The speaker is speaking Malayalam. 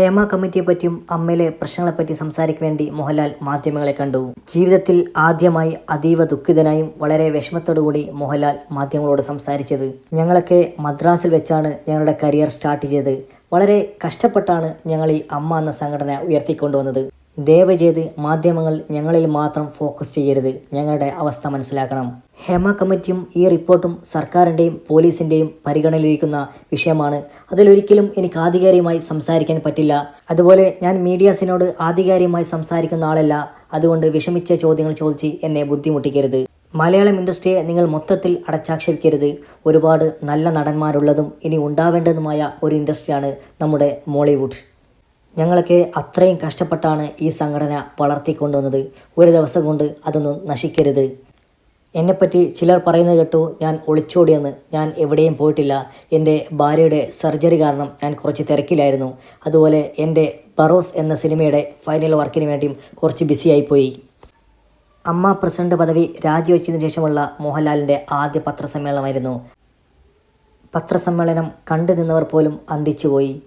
ഹേമ കമ്മിറ്റിയെ പറ്റിയും അമ്മയിലെ പ്രശ്നങ്ങളെപ്പറ്റി സംസാരിക്കാൻ വേണ്ടി മോഹൻലാൽ മാധ്യമങ്ങളെ കണ്ടു. ജീവിതത്തിൽ ആദ്യമായി അതീവ ദുഃഖിതനായും വളരെ വിഷമത്തോടുകൂടി മോഹൻലാൽ മാധ്യമങ്ങളോട് സംസാരിച്ചത്. ഞങ്ങളൊക്കെ മദ്രാസിൽ വെച്ചാണ് ഞങ്ങളുടെ കരിയർ സ്റ്റാർട്ട് ചെയ്തത്. വളരെ കഷ്ടപ്പെട്ടാണ് ഞങ്ങൾ ഈ അമ്മ എന്ന സംഘടന ഉയർത്തിക്കൊണ്ടുവന്നത്. ദയവ് ചെയ്ത് മാധ്യമങ്ങൾ ഞങ്ങളിൽ മാത്രം ഫോക്കസ് ചെയ്യരുത്. ഞങ്ങളുടെ അവസ്ഥ മനസ്സിലാക്കണം. ഹേമ കമ്മിറ്റിയും ഈ റിപ്പോർട്ടും സർക്കാരിന്റെയും പോലീസിന്റെയും പരിഗണനയിലിരിക്കുന്ന വിഷയമാണ്. അതിലൊരിക്കലും എനിക്ക് ആധികാരികമായി സംസാരിക്കാൻ പറ്റില്ല. അതുപോലെ ഞാൻ മീഡിയാസിനോട് ആധികാരികമായി സംസാരിക്കുന്ന ആളല്ല. അതുകൊണ്ട് വിഷമിച്ച ചോദ്യങ്ങൾ ചോദിച്ച് എന്നെ ബുദ്ധിമുട്ടിക്കരുത്. മലയാളം ഇൻഡസ്ട്രിയെ നിങ്ങൾ മൊത്തത്തിൽ അടച്ചാക്ഷേപിക്കരുത്. ഒരുപാട് നല്ല നടന്മാരുള്ളതും ഇനി ഉണ്ടാവേണ്ടതുമായ ഒരു ഇൻഡസ്ട്രിയാണ് നമ്മുടെ മോളിവുഡ്. ഞങ്ങളൊക്കെ അത്രയും കഷ്ടപ്പെട്ടാണ് ഈ സംഘടന വളർത്തിക്കൊണ്ടുവന്നത്. ഒരു ദിവസം കൊണ്ട് അതൊന്നും നശിക്കരുത്. എന്നെപ്പറ്റി ചിലർ പറയുന്നത് കേട്ടു ഞാൻ ഒളിച്ചോടിയെന്ന്. ഞാൻ എവിടെയും പോയിട്ടില്ല. എന്റെ ഭാര്യയുടെ സർജറി കാരണം ഞാൻ കുറച്ച് തിരക്കിലായിരുന്നു. അതുപോലെ എന്റെ ബറോസ് എന്ന സിനിമയുടെ ഫൈനൽ വർക്കിന് വേണ്ടിയും കുറച്ച് ബിസിയായിപ്പോയി. അമ്മ പ്രസിഡന്റ് പദവി രാജിവെച്ചതിന് ശേഷമുള്ള മോഹൻലാലിന്റെ ആദ്യ പത്രസമ്മേളനമായിരുന്നു. പത്രസമ്മേളനം കണ്ടു നിന്നവർ പോലും അന്തിച്ചുപോയി.